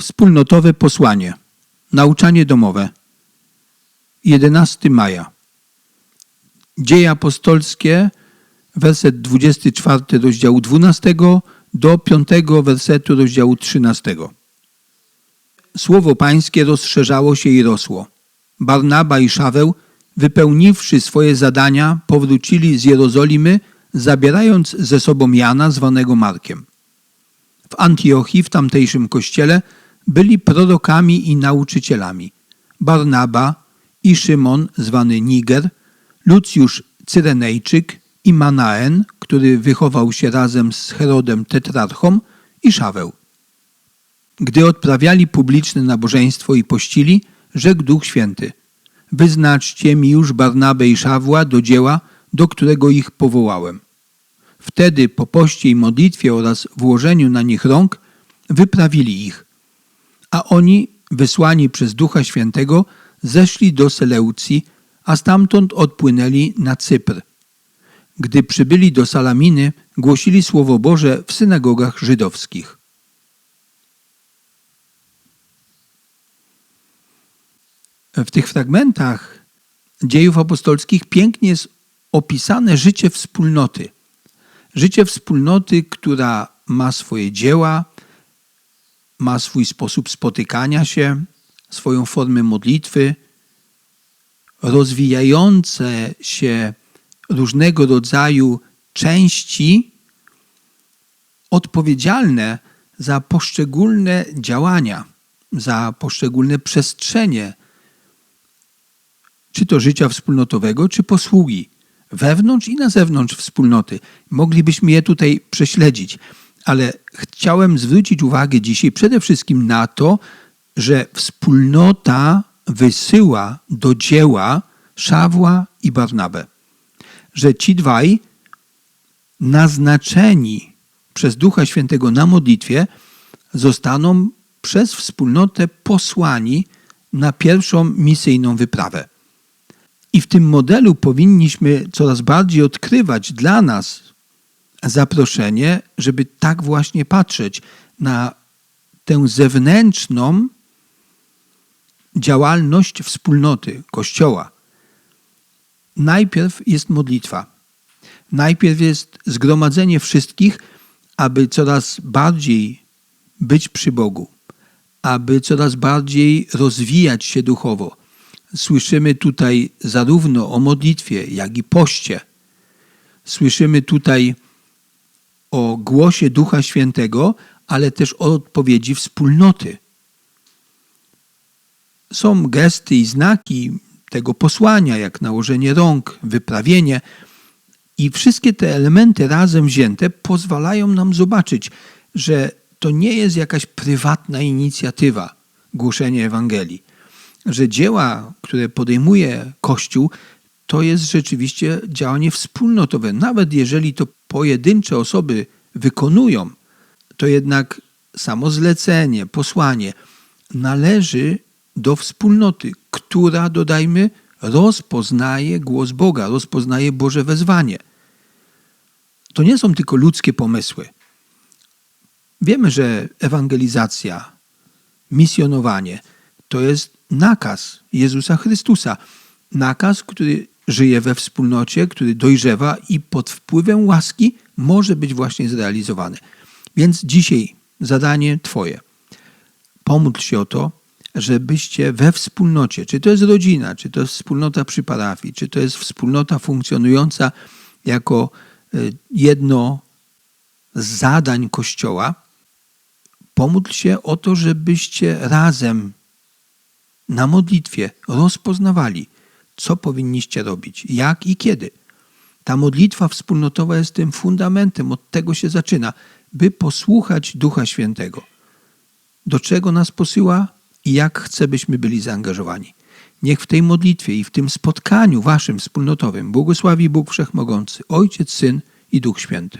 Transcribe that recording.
Wspólnotowe posłanie. Nauczanie domowe. 11 maja. Dzieje apostolskie, werset 24 rozdziału 12 do 5 wersetu rozdziału 13. Słowo Pańskie rozszerzało się i rosło. Barnaba i Szaweł, wypełniwszy swoje zadania, powrócili z Jerozolimy, zabierając ze sobą Jana, zwanego Markiem. W Antiochii, w tamtejszym kościele, byli prorokami i nauczycielami. Barnaba i Szymon, zwany Niger, Lucjusz Cyrenejczyk i Manaen, który wychował się razem z Herodem Tetrarchą i Szaweł. Gdy odprawiali publiczne nabożeństwo i pościli, rzekł Duch Święty: Wyznaczcie mi już Barnabę i Szawła do dzieła, do którego ich powołałem. Wtedy po poście i modlitwie oraz włożeniu na nich rąk wyprawili ich. A oni, wysłani przez Ducha Świętego, zeszli do Seleucji, a stamtąd odpłynęli na Cypr. Gdy przybyli do Salaminy, głosili Słowo Boże w synagogach żydowskich. W tych fragmentach dziejów apostolskich pięknie jest opisane życie wspólnoty. Życie wspólnoty, która ma swoje dzieła, ma swój sposób spotykania się, swoją formę modlitwy, rozwijające się różnego rodzaju części odpowiedzialne za poszczególne działania, za poszczególne przestrzenie, czy to życia wspólnotowego, czy posługi, wewnątrz i na zewnątrz wspólnoty. Moglibyśmy je tutaj prześledzić, ale chciałem zwrócić uwagę dzisiaj przede wszystkim na to, że wspólnota wysyła do dzieła Szawła i Barnabę. Że ci dwaj, naznaczeni przez Ducha Świętego na modlitwie, zostaną przez wspólnotę posłani na pierwszą misyjną wyprawę. I w tym modelu powinniśmy coraz bardziej odkrywać dla nas zaproszenie, żeby tak właśnie patrzeć na tę zewnętrzną działalność wspólnoty, Kościoła. Najpierw jest modlitwa. Najpierw jest zgromadzenie wszystkich, aby coraz bardziej być przy Bogu, aby coraz bardziej rozwijać się duchowo. Słyszymy tutaj zarówno o modlitwie, jak i poście. Słyszymy tutaj o głosie Ducha Świętego, ale też o odpowiedzi wspólnoty. Są gesty i znaki tego posłania, jak nałożenie rąk, wyprawienie, i wszystkie te elementy razem wzięte pozwalają nam zobaczyć, że to nie jest jakaś prywatna inicjatywa głoszenia Ewangelii, że dzieła, które podejmuje Kościół, to jest rzeczywiście działanie wspólnotowe. Nawet jeżeli to pojedyncze osoby wykonują, to jednak samo zlecenie, posłanie należy do wspólnoty, która, dodajmy, rozpoznaje głos Boga, rozpoznaje Boże wezwanie. To nie są tylko ludzkie pomysły. Wiemy, że ewangelizacja, misjonowanie to jest nakaz Jezusa Chrystusa. Nakaz, który żyje we wspólnocie, który dojrzewa i pod wpływem łaski może być właśnie zrealizowany. Więc dzisiaj zadanie Twoje. Pomódl się o to, żebyście we wspólnocie, czy to jest rodzina, czy to jest wspólnota przy parafii, czy to jest wspólnota funkcjonująca jako y, jedno z zadań Kościoła, pomódl się o to, żebyście razem na modlitwie rozpoznawali, co powinniście robić, jak i kiedy. Ta modlitwa wspólnotowa jest tym fundamentem, od tego się zaczyna, by posłuchać Ducha Świętego. Do czego nas posyła i jak chce, byśmy byli zaangażowani. Niech w tej modlitwie i w tym spotkaniu waszym wspólnotowym błogosławi Bóg Wszechmogący, Ojciec, Syn i Duch Święty.